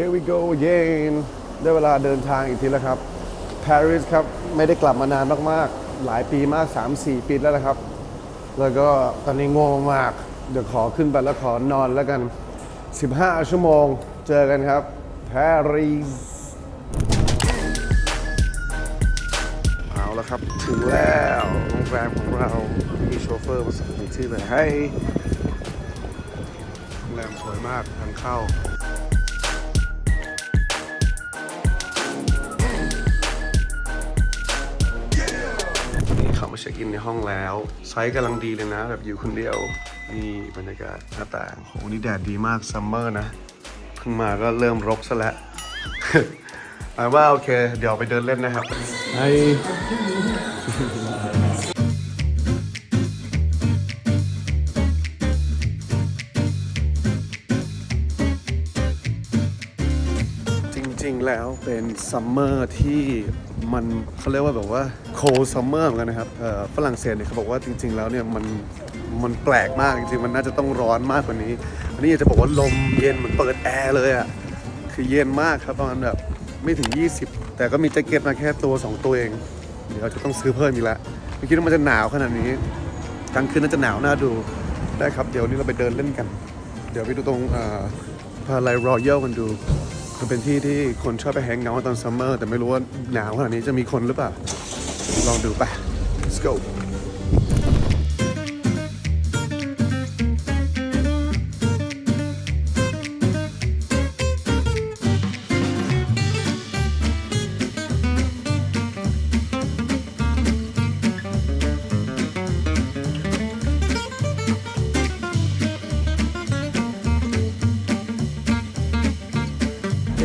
Here we go again ได้เวลาเดินทางอีกทีแล้วครับ Paris ครับ ไม่ได้กลับมานานมากๆ หลายปีมาก 3-4 ปีแล้วนะครับ แล้วก็ตอนนี้ง่วงมาก เดี๋ยวขอขึ้นไปแล้วขอนอนแล้วกัน 15 ชั่วโมง เจอกันครับ Paris เอาละครับ ถึงแล้วโรงแรมของเรา มีโชเฟอร์มาส่งถึงที่เลยให้โรงแรมสวยมากทางเข้า เขามาเช็คอินในห้องแล้ว ไซส์กำลังดีเลยนะ แบบอยู่คนเดียว นี่บรรยากาศหน้าต่างโหนี่แดดดีมากซัมเมอร์นะ เพิ่งมาก็เริ่มรกซะแล้วหมายว่าโอเค เดี๋ยวไปเดินเล่นนะครับไอ แล้วเป็นซัมเมอร์ที่มันเขาเรียกว่าแบบว่าโคซัมเมอร์เหมือนกันนะครับฝรั่งเศสเนี่ยเขาบอกว่าจริง ๆ แล้วเนี่ยมันมันแปลกมากจริงๆมันน่าจะต้องร้อนมากกว่านี้ อันนี้อยากจะบอกว่าลมเย็นเหมือนเปิดแอร์เลยอะ่ะคือเย็นมากครับประมาณแบบไม่ถึง 20 แต่ก็มีแจ็คเก็ตมาแค่ตัว 2 ตัวเอง เดี๋ยวจะต้องซื้อเพิ่มอีกแล้วไม่คิดว่ามันจะหนาวขนาดนี้กลางคืนน่าจะหนาวน่าดูได้ครับ เดี๋ยวนี้เราไปเดินเล่นกัน เดี๋ยวไปดูตรงพาไลรอยัลกันดู มันเป็นที่ที่คนชอบไปแฮงเอาท์ตอนซัมเมอร์แต่ไม่รู้ว่าหนาวขนาดนี้จะมีคนหรือเปล่า ลองดูไป let's go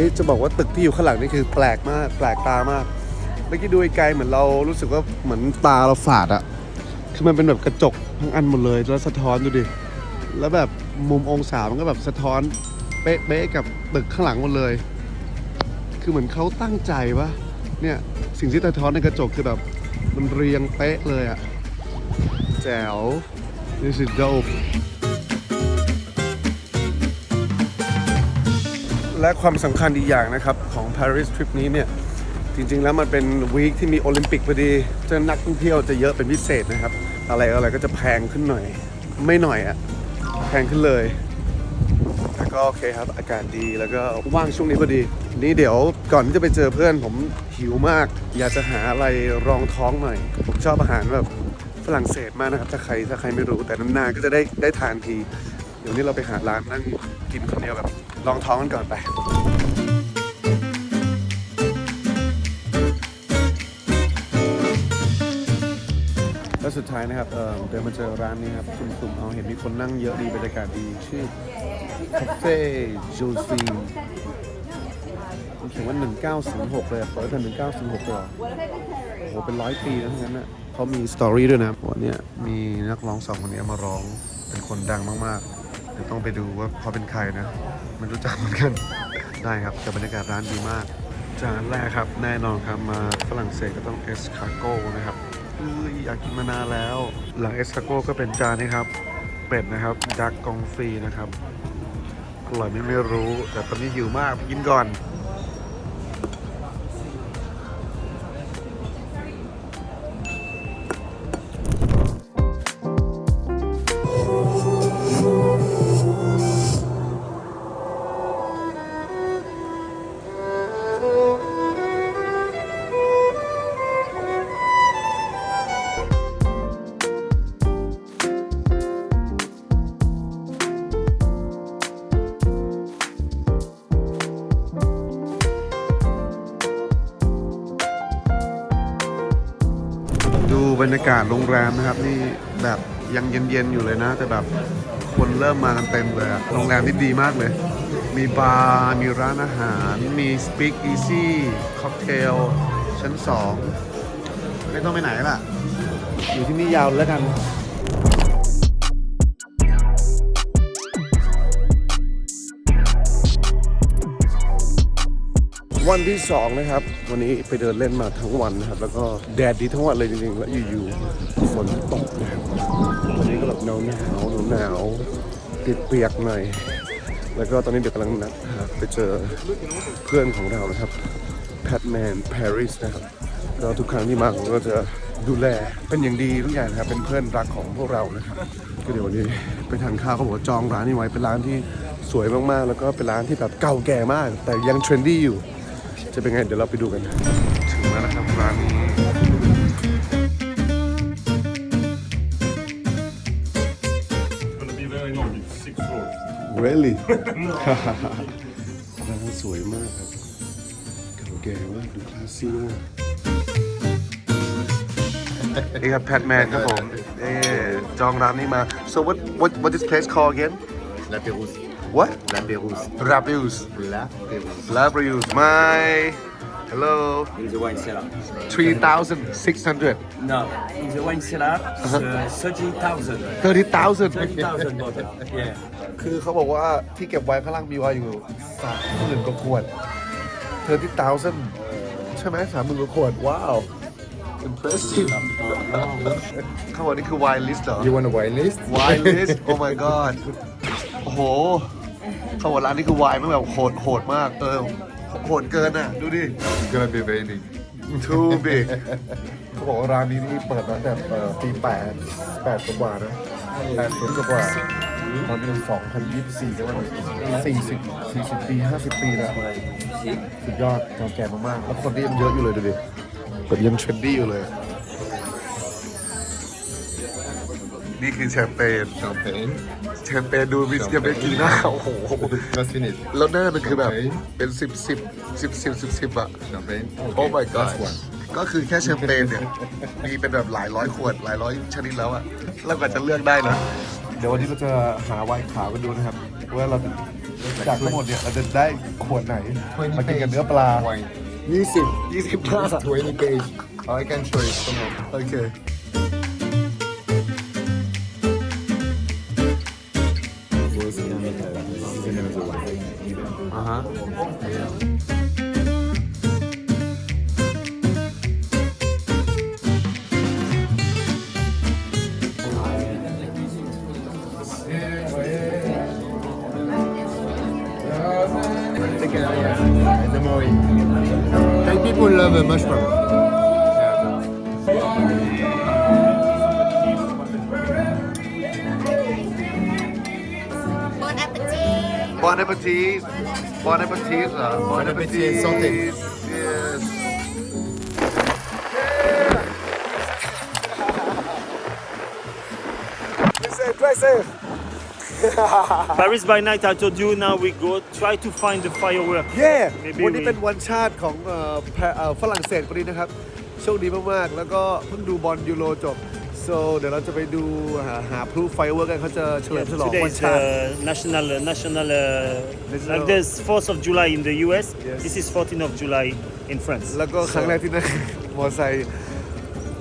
เอ๊ะจะบอกว่าตึกที่อยู่ข้างหลังนี่คือแปลกมาก แปลกตามาก เมื่อกี้ดูไกลเหมือนเรารู้สึกว่าเหมือนตาเราฝาดอะคือมันเป็นแบบกระจกทั้งอันหมดเลยแล้วสะท้อนดูดิ แล้วแบบมุมองศามันก็แบบสะท้อนเป๊ะๆกับตึกข้างหลังหมดเลย คือเหมือนเขาตั้งใจวะเนี่ยสิ่งที่สะท้อนในกระจกคือแบบมันเรียงเป๊ะเลยอะแจ๋ว this is dope และความสำคัญอีกอย่างนะครับ ของ Paris Trip นี้เนี่ย จริง ๆ แล้วมันเป็นวีคที่มีโอลิมปิกพอดีฉะนั้นนักท่องเที่ยวจะเยอะเป็นพิเศษนะครับ อะไรอะไรก็จะแพงขึ้นหน่อย ไม่หน่อยอะแพงขึ้นเลยแต่ก็โอเคครับ อากาศดีแล้วก็ว่างช่วงนี้พอดี นี่เดี๋ยวก่อนที่จะไปเจอเพื่อนผมหิวมาก อยากจะหาอะไรรองท้องหน่อย ผมชอบอาหารแบบฝรั่งเศสมากนะครับ ถ้าใครถ้าใครไม่รู้แต่นานๆก็จะได้ได้ทานที เดี๋ยวนี้เราไปหาร้านนั่งกินคนเดียวแบบ ลองท้องกันก่อนไปแล้วสุดท้ายนะครับเออเดินมาเจอร้านนี้ครับสุ่มๆเอาเห็นมีคนนั่งเยอะดีบรรยากาศดี ชื่อคาเฟ่จูซีมันเขียนว่า 1906 เลยเปิดตั้ง1906เลยโอ้โห เป็นร้อยปีแล้วทั้งนั้นน่ะเขามีสตอรี่ด้วยนะวันนี้มีนักร้องสองคนนี้มาร้อง เป็นคนดังมากๆ เดี๋ยวต้องไปดูว่าเขาเป็นใครนะไม่รู้จักเหมือนกันได้ครับแต่บรรยากาศร้านดีมากจานแรกครับแน่นอนครับมาฝรั่งเศสก็ต้องเอสคาโก้นะครับอืออยากกินมานานแล้ว หลังเอสคาโก้ก็เป็นจานนี้ครับเป็ดนะครับดักกองฟรีนะครับอร่อยไม่ไม่รู้ แต่ตอนนี้หิวมากกินก่อน บรรยากาศโรงแรมนะครับ นี่แบบยังเย็นๆอยู่เลยนะ แต่แบบคนเริ่มมากันเต็มเลยอะโรงแรมนี่ดีมากเลย มีบาร์ มีร้านอาหาร มีสปีกอีซี่ค็อกเทลชั้น 2 ไม่ต้องไปไหนล่ะ อยู่ที่นี่ยาวแล้วกัน วันที่สองนะครับ วันนี้ไปเดินเล่นมาทั้งวันนะครับ แล้วก็แดดดีทั้งวันเลยจริงๆ แล้วอยู่ๆฝนตกนะครับวันนี้ก็แบบหนาวหนาวหนาวๆเปียกหน่อย แล้วก็ตอนนี้เดี๋ยวกำลังนัดไปเจอเพื่อนของเรานะครับแพทแมนปารีสนะครับก็ทุกครั้งที่มาผมก็จะดูแลเป็นอย่างดีทุกอย่างนะครับเป็นเพื่อนรักของพวกเรานะครับก็เดี๋ยววันนี้ไปทานข้าวเขาบอกจองร้านนี้ไว้เป็นร้านที่สวยมากๆ แล้วก็เป็นร้านที่แบบเก่าแก่มาก แต่ยังเทรนดี้อยู่ จะเป็นไงเดี๋ยวเราไปดูกัน ถึงแล้วนะครับร้านนี้ It's gonna be very long. It's six floors. really ร้านสวยมากครับเก่าแก่มากดูคลาสสิกมากนี่ครับแพทแมนครับผมเอ๊จองร้านนี้มา so what what what this place called again La Pérouse. What La Pérouse. Rabius La Pérouse. Rabius my hello In the wine cellar. 3600 No, in the wine cellar, Uh-huh. uh, 30,000. 30,000 30,000 bottle. Yeah. คือเขาบอกว่าที่เก็บไว้ข้างล่างมีไว้อยู่สามหมื่นกว่าขวดเธอที่ thousand ใช่ไหมสามหมื่นกว่าขวดว้าว impressive เขาบอกนี่คือ wine list เหรอ You want a wine list? wine list oh my god โอ้โห เขาบอกร้านนี้คือ wine มันแบบโหดโหดมาก เออโหดเกินอะ ดูดิ It's gonna be very big. too big เขาบอกว่าร้านนี้นี่เปิดมาตั้งแต่เอ่อปีแปดแปดกว่าๆนะแปดสิบกว่าตอนนี้มันสองพันยี่สิบสี่ใช่ไหมสี่สิบสี่สิบปีห้าสิบปีแล้วสุดยอดเก่าแก่มากๆแล้วคนที่ยังเยอะอยู่เลยดูดิแบบยังเทรนดี้อยู่เลย นี่คือแชมเปญ Champagne. แชมเปญดูวิสกี้เป็นกี่หน้าโอ้โห Just finished. แล้วหน้ามันคือแบบ Champagne. เป็นสิบสิบสิบสิบสิบสิบอะ Champagne. โอ้ my god Last one. ก็คือแค่แชมเปญเนี่ย มีเป็นแบบหลายร้อยขวด หลายร้อยชนิดแล้วอะเราก็จะเลือกได้นะ เดี๋ยววันนี้เราจะหาไวน์ขาวกันดูนะครับว่าเราจากทั้งหมดเนี่ยเราจะได้ขวดไหนมากินกับเนื้อปลา Wine. ยี่สิบยี่สิบหน้า 20 page. I can show you. Come on. โอเค อ่าฮะ Take it. Yeah. The more Thai people love uh, mushroom. Appetit. บอนเอปทีสบอนเอปทีสเหรอ Bon appétit and santé. yes Drive safe, drive safe. Paris by night, I told you, now we go try to find the firework. Yeah วัน Maybe นี้ we- เป็นวันชาติของเอ่อแพเอ่อฝรั่งเศสวันนี้นะครับ โชคดีมากๆ แล้วก็เพิ่งดูบอลยูโรจบ so เดี๋ยวเราจะไปดูหาหาพลุไฟเวิร์กกันเขาจะเฉลิมฉลอง Today วัน is ชาติ uh, national, uh, national, uh, National- like this 4th of July in the US. Yes. This is 14th of July in France. แล้วก็ครั้งแรกที่นั่ง มอไซค์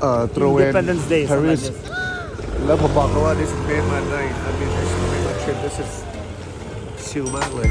เอ่อตระเวน Independence Day, something Paris like this. แล้วผมบอกเขาว่า this is made my night I mean this is made my trip this is ชิลมากเลย